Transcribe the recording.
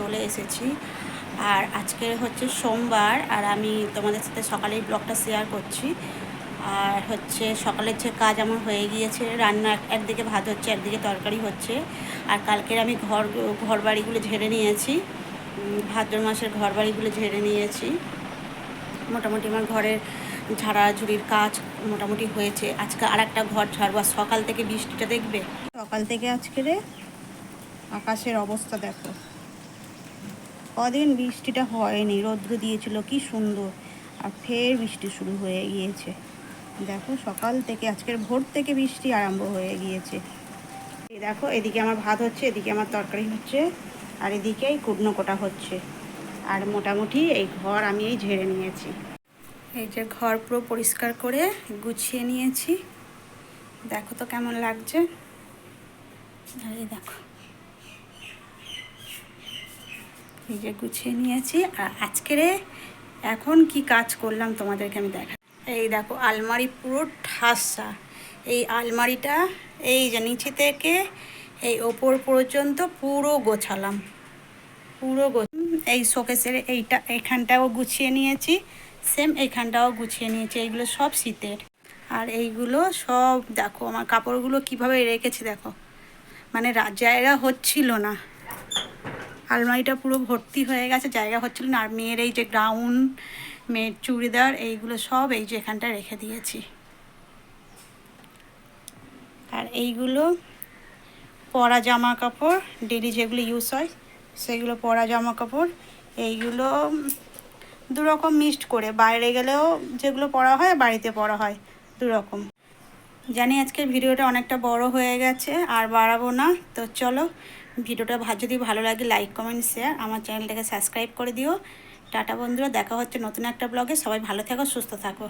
চলে এসেছি। আর আজকে হচ্ছে সোমবার আর আমি তোমাদের সাথে সকালেই ব্লগটা শেয়ার করছি। আর হচ্ছে সকালের যে কাজ আমার হয়ে গিয়েছে, রান্না একদিকে ভাত হচ্ছে, একদিকে তরকারি হচ্ছে। আর কালকের আমি ঘর ঘর বাড়িগুলো ঝেড়ে নিয়েছি। ভাদ্র মাসের ঘর বাড়িগুলো ঝেড়ে নিয়েছি। মোটামুটি আমার ঘরের ঝাড়াঝুড়ির কাজ মোটামুটি হয়েছে। আজকে আর একটা ঘর ছাড়বো আর সকাল থেকে বৃষ্টিটা দেখবে? সকাল থেকে আজকে আকাশের অবস্থা দেখো। কদিন বৃষ্টিটা হয়নি, রৌদ্র দিয়েছিল, কি সুন্দর। আর ফের বৃষ্টি শুরু হয়ে গিয়েছে। দেখো, সকাল থেকে, আজকের ভোর থেকে বৃষ্টি আরম্ভ হয়ে গিয়েছে। দেখো, এদিকে আমার ভাত হচ্ছে, এদিকে আমার তরকারি হচ্ছে, আর এদিকে এই কুটনো কোটা হচ্ছে। আর মোটামুটি এই ঘর আমি এই ঝেড়ে নিয়েছি। এই যে ঘর পুরো পরিষ্কার করে গুছিয়ে নিয়েছি। দেখো তো কেমন লাগছে। আর এই দেখো। যে গুছিয়ে নিয়েছি। আর আজকেরে এখন কি কাজ করলাম তোমাদেরকে আমি দেখা এই দেখো আলমারি পুরো ঠাসা। এই আলমারিটা এই যে নিচে থেকে এই ওপর পর্যন্ত পুরো গোছালাম। পুরো এই শোকেসের এইটা এইখানটাও গুছিয়ে নিয়েছি। সেম এইখানটাও গুছিয়ে নিয়েছি। এইগুলো সব শীতের। আর এইগুলো সব দেখো আমার কাপড়গুলো কীভাবে রেখেছি দেখো। মানে রা- জায়গা হচ্ছিল না। আলমারিটা পুরো ভর্তি হয়ে গেছে, জায়গা হচ্ছিল না। আর মেয়ের এই যে গাউন মেয়ের চুড়িদার, এইগুলো সব এই যে এখানটা রেখে দিয়েছি। আর এইগুলো পরা জামা কাপড় ডেলি যেগুলো ইউজ হয়, সেগুলো পরা জামা কাপড় এইগুলো দু রকম মিক্সড করে, বাইরে গেলেও যেগুলো পরা হয়, বাড়িতে পরা হয় দু রকম জানি আজকের ভিডিওটা অনেকটা বড় হয়ে গেছে, আর বাড়াবো না। তো চলো ভিডিওটা যদি ভালো লাগে লাইক কমেন্ট শেয়ার আমার চ্যানেলটাকে সাবস্ক্রাইব করে দিও। টাটা বন্ধুরা, দেখা হচ্ছে নতুন একটা ব্লগে সবাই ভালো থাকো, সুস্থ থাকো।